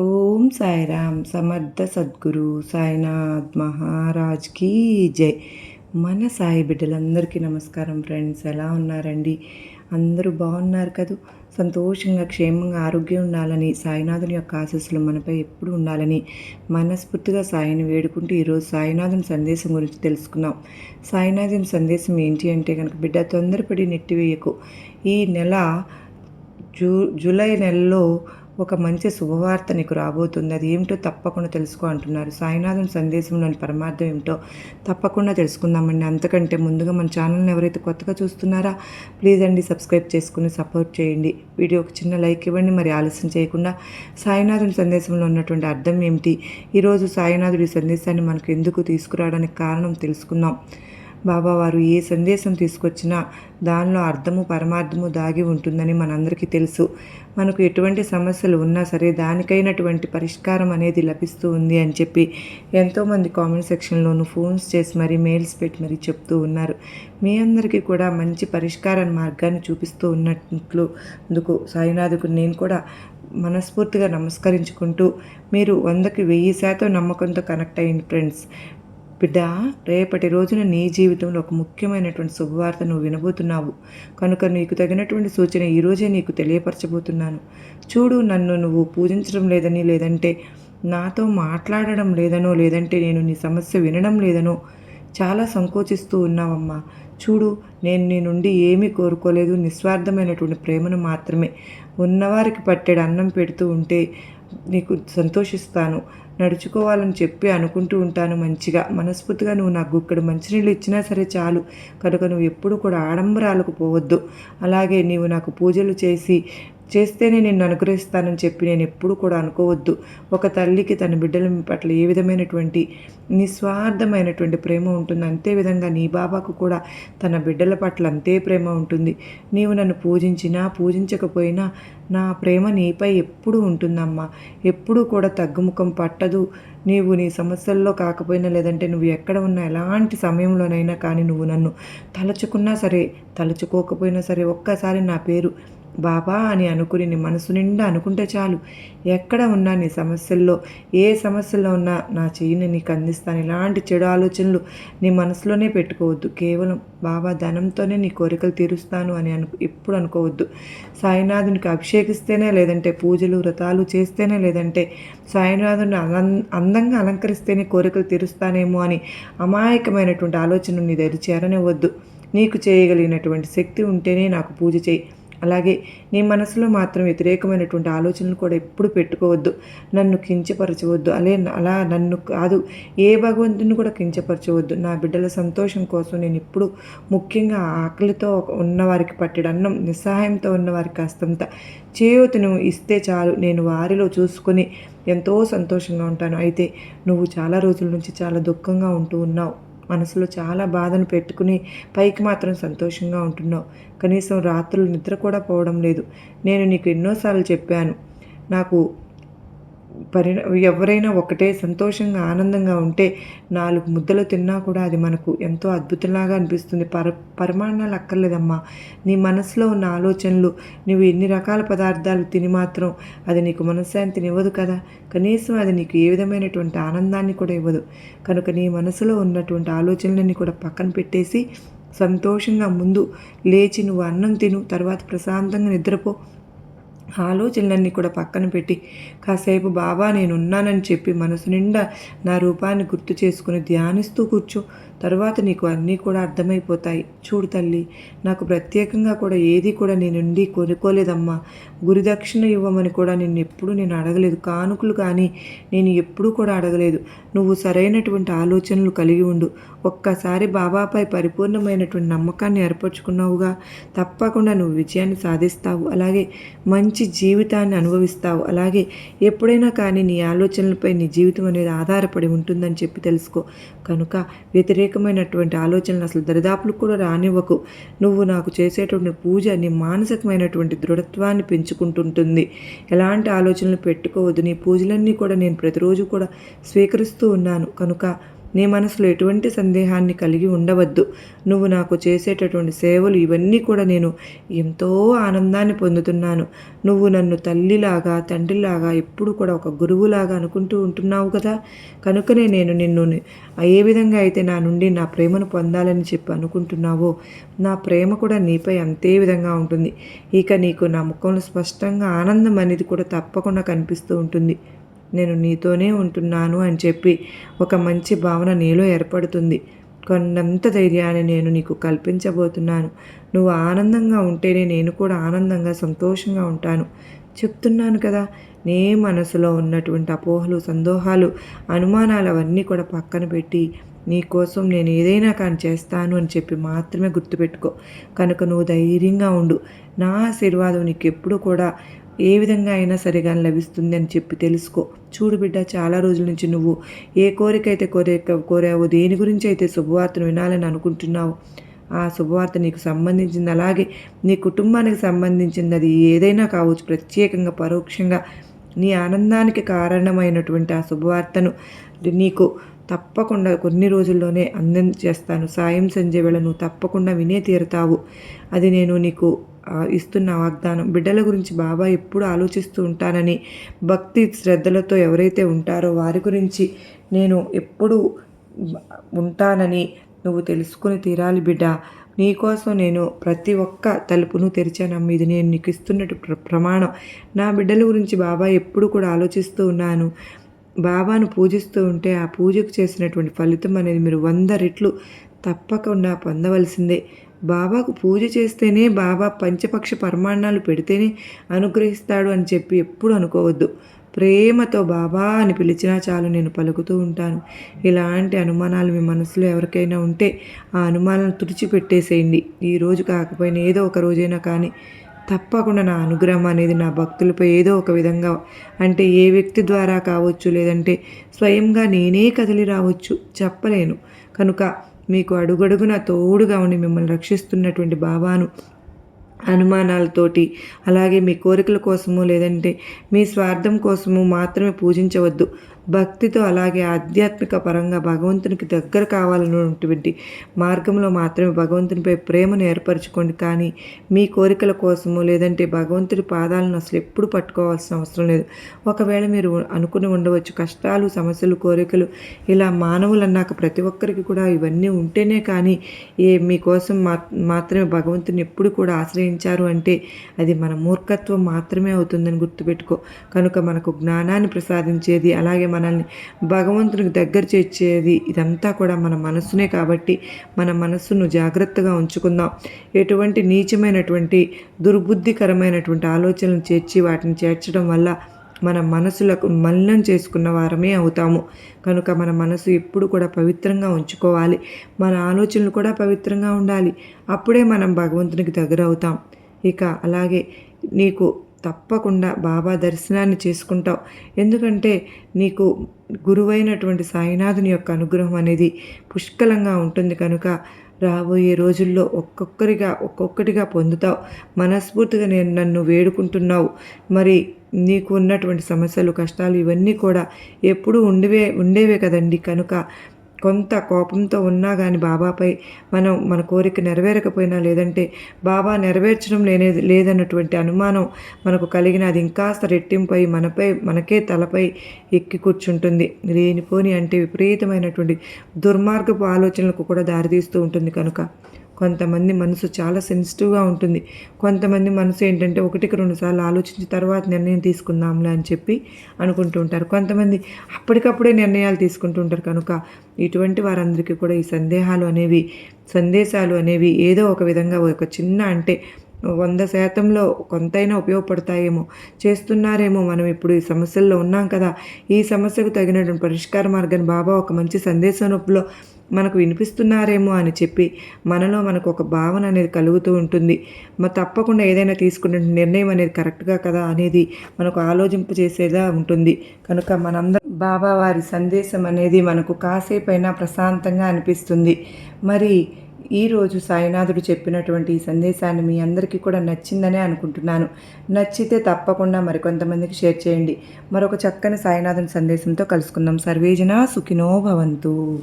ఓం సాయిరామ్ సమర్థ సద్గురు సాయినాథ్ మహారాజ్ కీ జై. మన సాయి బిడ్డలందరికీ నమస్కారం ఫ్రెండ్స్ ఎలా ఉన్నారండి? అందరూ బాగున్నారు కదూ? సంతోషంగా క్షేమంగా ఆరోగ్యం ఉండాలని సాయినాథుని యొక్క ఆశస్సులు మనపై ఎప్పుడు ఉండాలని మనస్ఫూర్తిగా సాయిని వేడుకుంటూ ఈరోజు సాయినాథుని సందేశం గురించి తెలుసుకున్నాం. సాయినాథుని సందేశం ఏంటి అంటే కనుక బిడ్డ తొందరపడి నెట్టివేయకు. ఈ నెల జూ జూలై నెలలో ఒక మంచి శుభవార్త నీకు రాబోతుంది అది ఏమిటో తప్పకుండా తెలుసుకో అంటున్నారు. సాయినాథుని సందేశంలోని పరమార్థం ఏమిటో తప్పకుండా తెలుసుకుందామండి. అంతకంటే ముందుగా మన ఛానల్ని ఎవరైతే కొత్తగా చూస్తున్నారా ప్లీజ్ అండి సబ్స్క్రైబ్ చేసుకుని సపోర్ట్ చేయండి. వీడియోకి చిన్న లైక్ ఇవ్వండి. మరి ఆలస్యం చేయకుండా సాయినాథుని సందేశంలో ఉన్నటువంటి అర్థం ఏమిటి? ఈరోజు సాయినాథుడి సందేశాన్ని మనకు ఎందుకు తీసుకురావడానికి కారణం తెలుసుకుందాం. బాబా వారు ఏ సందేశం తీసుకొచ్చినా దానిలో అర్థము పరమార్థము దాగి ఉంటుందని మనందరికీ తెలుసు. మనకు ఎటువంటి సమస్యలు ఉన్నా సరే దానికైనటువంటి పరిష్కారం అనేది లభిస్తూ ఉంది అని చెప్పి ఎంతోమంది కామెంట్ సెక్షన్లోనూ ఫోన్స్ చేసి మరీ మెయిల్స్ పెట్టి మరీ చెప్తూ ఉన్నారు. మీ అందరికీ కూడా మంచి పరిష్కార మార్గాన్ని చూపిస్తూ ఉన్నట్లు అందుకు సాయినాథుకు నేను కూడా మనస్ఫూర్తిగా నమస్కరించుకుంటూ మీరు వందకి వెయ్యి శాతం నమ్మకంతో కనెక్ట్ అయ్యింది ఫ్రెండ్స్. బిడ్డ రేపటి రోజున నీ జీవితంలో ఒక ముఖ్యమైనటువంటి శుభవార్త నువ్వు వినబోతున్నావు. కనుక నీకు తగినటువంటి సూచన ఈరోజే నీకు తెలియపరచబోతున్నాను. చూడు నన్ను నువ్వు పూజించడం లేదని లేదంటే నాతో మాట్లాడడం లేదనో లేదంటే నేను నీ సమస్య వినడం లేదనో చాలా సంకోచిస్తూ ఉన్నావమ్మా. చూడు నేను నీ నుండి ఏమీ కోరుకోలేదు. నిస్వార్థమైనటువంటి ప్రేమను మాత్రమే ఉన్నవారికి పట్టెడు అన్నం పెడుతూ ఉంటే నీకు సంతోషిస్తాను. నడుచుకోవాలని చెప్పి అనుకుంటూ ఉంటాను మంచిగా. మనస్ఫూర్తిగా నువ్వు నాకు ఇక్కడ మంచినీళ్ళు ఇచ్చినా సరే చాలు. కనుక నువ్వు ఎప్పుడు కూడా ఆడంబరాలకు పోవద్దు. అలాగే నీవు నాకు పూజలు చేసి చేస్తేనే నిన్ను అనుగ్రహిస్తానని చెప్పి నేను ఎప్పుడు కూడా అనుకోవద్దు. ఒక తల్లికి తన బిడ్డల పట్ల ఏ విధమైనటువంటి నిస్వార్థమైనటువంటి ప్రేమ ఉంటుంది అంతే విధంగా నీ బాబాకు కూడా తన బిడ్డల పట్ల అంతే ప్రేమ ఉంటుంది. నీవు నన్ను పూజించినా పూజించకపోయినా నా ప్రేమ నీపై ఎప్పుడూ ఉంటుందమ్మా. ఎప్పుడూ కూడా తగ్గుముఖం పట్టదు. నీవు నీ సమస్యల్లో కాకపోయినా లేదంటే నువ్వు ఎక్కడ ఉన్నా ఎలాంటి సమయంలోనైనా కానీ నువ్వు నన్ను తలుచుకున్నా సరే తలుచుకోకపోయినా సరే ఒక్కసారి నా పేరు బాబా అని అనుకుని నీ మనసు నిండా అనుకుంటే చాలు. ఎక్కడ ఉన్నా నీ సమస్యల్లో ఏ సమస్యల్లో ఉన్నా నా చెయ్యిని నీకు అందిస్తాను. ఇలాంటి చెడు ఆలోచనలు నీ మనసులోనే పెట్టుకోవద్దు. కేవలం బాబా ధనంతోనే నీ కోరికలు తీరుస్తాను అని అను ఎప్పుడు అనుకోవద్దు. సాయినాథునికి అభిషేకిస్తేనే లేదంటే పూజలు వ్రతాలు చేస్తేనే లేదంటే సాయినాథుని అందంగా అలంకరిస్తేనే కోరికలు తీరుస్తానేమో అని అమాయకమైనటువంటి ఆలోచన నీ దగ్గర చేరనివ్వద్దు. నీకు చేయగలిగినటువంటి శక్తి ఉంటేనే నాకు పూజ చేయి. అలాగే నీ మనసులో మాత్రం వ్యతిరేకమైనటువంటి ఆలోచనలు కూడా ఎప్పుడు పెట్టుకోవద్దు. నన్ను కించపరచవద్దు. అలే అలా నన్ను కాదు. ఏ భగవంతుని కూడా కించపరచవద్దు. నా బిడ్డల సంతోషం కోసం నేను ఇప్పుడు ముఖ్యంగా ఆకలితో ఉన్నవారికి పట్టెడు. అన్నం నిస్సహాయంతో ఉన్నవారికి కాస్తంత. చేయూతను ఇస్తే చాలు. నేను వారిలో చూసుకొని ఎంతో సంతోషంగా ఉంటాను. అయితే నువ్వు చాలా రోజుల నుంచి చాలా దుఃఖంగా ఉంటూ ఉన్నావు. మనసులో చాలా బాధను పెట్టుకుని పైకి మాత్రం సంతోషంగా ఉంటున్నావు. కనీసం రాత్రులు నిద్ర కూడా పోవడం లేదు. నేను నీకు ఎన్నోసార్లు చెప్పాను. నాకు పరి ఎవరైనా ఒకటే సంతోషంగా ఆనందంగా ఉంటే నాలుగు ముద్దలు తిన్నా కూడా అది మనకు ఎంతో అద్భుతంలాగా అనిపిస్తుంది. పర పరిమాణాలు అక్కర్లేదమ్మా. నీ మనసులో ఉన్న ఆలోచనలు నువ్వు ఎన్ని రకాల పదార్థాలు తిని మాత్రం అది నీకు మనశ్శాంతిని ఇవ్వదు కదా? కనీసం అది నీకు ఏ విధమైనటువంటి ఆనందాన్ని కూడా ఇవ్వదు. కనుక నీ మనసులో ఉన్నటువంటి ఆలోచనలన్నీ కూడా పక్కన పెట్టేసి సంతోషంగా ముందు లేచి నువ్వు అన్నం తిను తర్వాత ప్రశాంతంగా నిద్రపో. ఆలోచనలన్నీ కూడా పక్కన పెట్టి కాసేపు బాబా నేనున్నానని చెప్పి మనసు నిండా నా రూపాన్ని గుర్తు చేసుకుని ధ్యానిస్తూ కూర్చో. తర్వాత నీకు అన్నీ కూడా అర్థమైపోతాయి. చూడు తల్లి నాకు ప్రత్యేకంగా కూడా ఏది కూడా నేను ఉండి కొనుక్కోలేదమ్మా గురిదక్షిణ ఇవ్వమని కూడా నిన్ను ఎప్పుడూ నేను అడగలేదు. కానుకలు కానీ నేను ఎప్పుడూ కూడా అడగలేదు. నువ్వు సరైనటువంటి ఆలోచనలు కలిగి ఉండు. ఒక్కసారి బాబాపై పరిపూర్ణమైనటువంటి నమ్మకాన్ని ఏర్పరచుకున్నావుగా. తప్పకుండా నువ్వు విజయాన్ని సాధిస్తావు. అలాగే మంచి మంచి జీవితాన్ని అనుభవిస్తావు. అలాగే ఎప్పుడైనా కానీ నీ ఆలోచనలపై నీ జీవితం అనేది ఆధారపడి ఉంటుందని చెప్పి తెలుసుకో. కనుక వ్యతిరేకమైనటువంటి ఆలోచనలు అసలు దరిదాపులకు కూడా రానివ్వకు. నువ్వు నాకు చేసేటువంటి పూజ నీ మానసికమైనటువంటి దృఢత్వాన్ని పెంచుకుంటుంటుంది. ఎలాంటి ఆలోచనలు పెట్టుకోవద్దు. నీ పూజలన్నీ కూడా నేను ప్రతిరోజు కూడా స్వీకరిస్తూ ఉన్నాను. కనుక నీ మనసులో ఎటువంటి సందేహాన్ని కలిగి ఉండవద్దు. నువ్వు నాకు చేసేటటువంటి సేవలు ఇవన్నీ కూడా నేను ఎంతో ఆనందాన్ని పొందుతున్నాను. నువ్వు నన్ను తల్లిలాగా తండ్రిలాగా ఎప్పుడు కూడా ఒక గురువులాగా అనుకుంటూ ఉంటున్నావు కదా. కనుకనే నేను నిన్ను ఏ విధంగా అయితే నా నుండి నా ప్రేమను పొందాలని చెప్పి అనుకుంటున్నావో నా ప్రేమ కూడా నీపై అంతే విధంగా ఉంటుంది. ఇక నీకు నా ముఖంలో స్పష్టంగా ఆనందం అనేది కూడా తప్పకుండా కనిపిస్తూ ఉంటుంది. నేను నీతోనే ఉంటున్నాను అని చెప్పి ఒక మంచి భావన నీలో ఏర్పడుతుంది. కొన్నంత ధైర్యాన్ని నేను నీకు కల్పించబోతున్నాను. నువ్వు ఆనందంగా ఉంటేనే నేను కూడా ఆనందంగా సంతోషంగా ఉంటాను. చెప్తున్నాను కదా నీ మనసులో ఉన్నటువంటి అపోహలు సందోహాలు అనుమానాలు అవన్నీ కూడా పక్కన పెట్టి నీ కోసం నేను ఏదైనా కానీ చేస్తాను అని చెప్పి మాత్రమే గుర్తుపెట్టుకో. కనుక నువ్వు ధైర్యంగా ఉండు. నా ఆశీర్వాదం నీకు ఎప్పుడు కూడా ఏ విధంగా అయినా సరే కానీ లభిస్తుంది అని చెప్పి తెలుసుకో. చూడు బిడ్డ చాలా రోజుల నుంచి నువ్వు ఏ కోరిక అయితే కోరిక కోరావో దేని గురించి అయితే శుభవార్తను వినాలని అనుకుంటున్నావు ఆ శుభవార్త నీకు సంబంధించింది. అలాగే నీ కుటుంబానికి సంబంధించింది అది ఏదైనా కావచ్చు ప్రత్యేకంగా పరోక్షంగా నీ ఆనందానికి కారణమైనటువంటి ఆ శుభవార్తను నీకు తప్పకుండా కొన్ని రోజుల్లోనే అందం చేస్తాను సాయం సంజయ్ వేళ నువ్వు తప్పకుండా వినే తీరుతావు. అది నేను నీకు ఇస్తున్న వాగ్దానం. బిడ్డల గురించి బాబా ఎప్పుడు ఆలోచిస్తూ ఉంటానని భక్తి శ్రద్ధలతో ఎవరైతే ఉంటారో వారి గురించి నేను ఎప్పుడు ఉంటానని నువ్వు తెలుసుకుని తీరాలి బిడ్డ. నీకోసం నేను ప్రతి ఒక్క తలుపును తెరిచానమ్మ ఇది నేను నీకు ఇస్తున్నట్టు ప్ర ప్రమాణం. నా బిడ్డల గురించి బాబా ఎప్పుడు కూడా ఆలోచిస్తూ ఉన్నాను. బాబాను పూజిస్తూ ఉంటే ఆ పూజకు చేసినటువంటి ఫలితం అనేది మీరు వంద రెట్లు తప్పకుండా పొందవలసిందే. బాబాకు పూజ చేస్తేనే బాబా పంచపక్ష పరమాణాలు పెడితేనే అనుగ్రహిస్తాడు అని చెప్పి ఎప్పుడు అనుకోవద్దు. ప్రేమతో బాబా అని పిలిచినా చాలు నేను పలుకుతూ ఉంటాను. ఇలాంటి అనుమానాలు మీ మనసులో ఎవరికైనా ఉంటే ఆ అనుమానాలను తుడిచిపెట్టేసేయండి. ఈ రోజు కాకపోయినా ఏదో ఒక రోజైనా కానీ తప్పకుండా నా అనుగ్రహం అనేది నా భక్తులపై ఏదో ఒక విధంగా అంటే ఏ వ్యక్తి ద్వారా కావచ్చు లేదంటే స్వయంగా నేనే కదిలి రావచ్చు. చెప్పలేను. కనుక మీకు అడుగడుగున తోడుగా ఉండి మిమ్మల్ని రక్షిస్తున్నటువంటి బాబాను అనుమానాలతోటి అలాగే మీ కోరికల కోసము లేదంటే మీ స్వార్థం కోసము మాత్రమే పూజించవద్దు. భక్తితో అలాగే ఆధ్యాత్మిక పరంగా భగవంతునికి దగ్గర కావాలన్నటువంటి మార్గంలో మాత్రమే భగవంతునిపై ప్రేమను ఏర్పరచుకోండి. కానీ మీ కోరికల కోసము లేదంటే భగవంతుడి పాదాలను అసలు ఎప్పుడు పట్టుకోవాల్సిన అవసరం లేదు. ఒకవేళ మీరు అనుకుని ఉండవచ్చు కష్టాలు సమస్యలు కోరికలు ఇలా మానవులు అన్నాక ప్రతి ఒక్కరికి కూడా ఇవన్నీ ఉంటేనే కానీ ఏ మీకోసం మా మాత్రమే భగవంతుని ఎప్పుడు కూడా ఆశ్రయించారు అంటే అది మన మూర్ఖత్వం మాత్రమే అవుతుందని గుర్తుపెట్టుకో. కనుక మనకు జ్ఞానాన్ని ప్రసాదించేది అలాగే మన మనల్ని భగవంతునికి దగ్గర చేర్చేది ఇదంతా కూడా మన మనస్సునే కాబట్టి మన మనస్సును జాగ్రత్తగా ఉంచుకుందాం. ఎటువంటి నీచమైనటువంటి దుర్బుద్ధికరమైనటువంటి ఆలోచనలు చేర్చి వాటిని చేర్చడం వల్ల మన మనసులకు మలినం చేసుకున్న వారమే అవుతాము. కనుక మన మనసు ఎప్పుడు కూడా పవిత్రంగా ఉంచుకోవాలి. మన ఆలోచనలు కూడా పవిత్రంగా ఉండాలి. అప్పుడే మనం భగవంతునికి దగ్గర అవుతాం ఇక అలాగే నీకు తప్పకుండా బాబా దర్శనాన్ని చేసుకుంటావు. ఎందుకంటే నీకు గురువైనటువంటి సాయినాథుని యొక్క అనుగ్రహం అనేది పుష్కలంగా ఉంటుంది కనుక రాబోయే రోజుల్లో ఒక్కొక్కరిగా ఒక్కొక్కటిగా పొందుతావు. మనస్ఫూర్తిగా నేను నన్ను వేడుకుంటున్నావు. మరి నీకు ఉన్నటువంటి సమస్యలు కష్టాలు ఇవన్నీ కూడా ఎప్పుడూ ఉండేవే ఉండేవే కదండి. కనుక కొంత కోపంతో ఉన్నా కానీ బాబాపై మనం మన కోరిక నెరవేరకపోయినా లేదంటే బాబా నెరవేర్చడం లేనే లేదన్నటువంటి అనుమానం మనకు కలిగిన అది ఇంకాస్త రెట్టింపై మనపై మనకే తలపై ఎక్కి కూర్చుంటుంది. లేనిపోని అంటే విపరీతమైనటువంటి దుర్మార్గపు ఆలోచనలకు కూడా దారితీస్తూ ఉంటుంది కనుక. కొంతమంది మనసు చాలా సెన్సిటివ్గా ఉంటుంది. కొంతమంది మనసు ఏంటంటే ఒకటికి రెండు సార్లు ఆలోచించిన తర్వాత నిర్ణయం తీసుకుందాంలే అని చెప్పి అనుకుంటూ ఉంటారు. కొంతమంది అప్పటికప్పుడే నిర్ణయాలు తీసుకుంటూ ఉంటారు. కనుక ఇటువంటి వారందరికీ కూడా ఈ సందేహాలు అనేవి సందేశాలు అనేవి ఏదో ఒక విధంగా ఒక చిన్న అంటే వంద శాతంలో కొంతైనా ఉపయోగపడతాయేమో. చేస్తున్నారేమో మనం ఇప్పుడు ఈ సమస్యల్లో ఉన్నాం కదా. ఈ సమస్యకు తగినటువంటి పరిష్కార మార్గాన్ని బాబా ఒక మంచి సందేశం రూపంలో మనకు వినిపిస్తున్నారేమో అని చెప్పి మనలో మనకు ఒక భావన అనేది కలుగుతూ ఉంటుంది. మరి తప్పకుండా ఏదైనా తీసుకునే నిర్ణయం అనేది కరెక్ట్గా కదా అనేది మనకు ఆలోచింపు చేసేలా ఉంటుంది. కనుక మనందరం బాబా వారి సందేశం అనేది మనకు కాసేపైనా ప్రశాంతంగా అనిపిస్తుంది. మరి ఈరోజు సాయినాథుడు చెప్పినటువంటి ఈ సందేశాన్ని మీ అందరికీ కూడా నచ్చిందనే అనుకుంటున్నాను. నచ్చితే తప్పకుండా మరికొంతమందికి షేర్ చేయండి. మరొక చక్కని సాయినాథుని సందేశంతో కలుసుకుందాం. సర్వేజన సుఖినో భవంతు.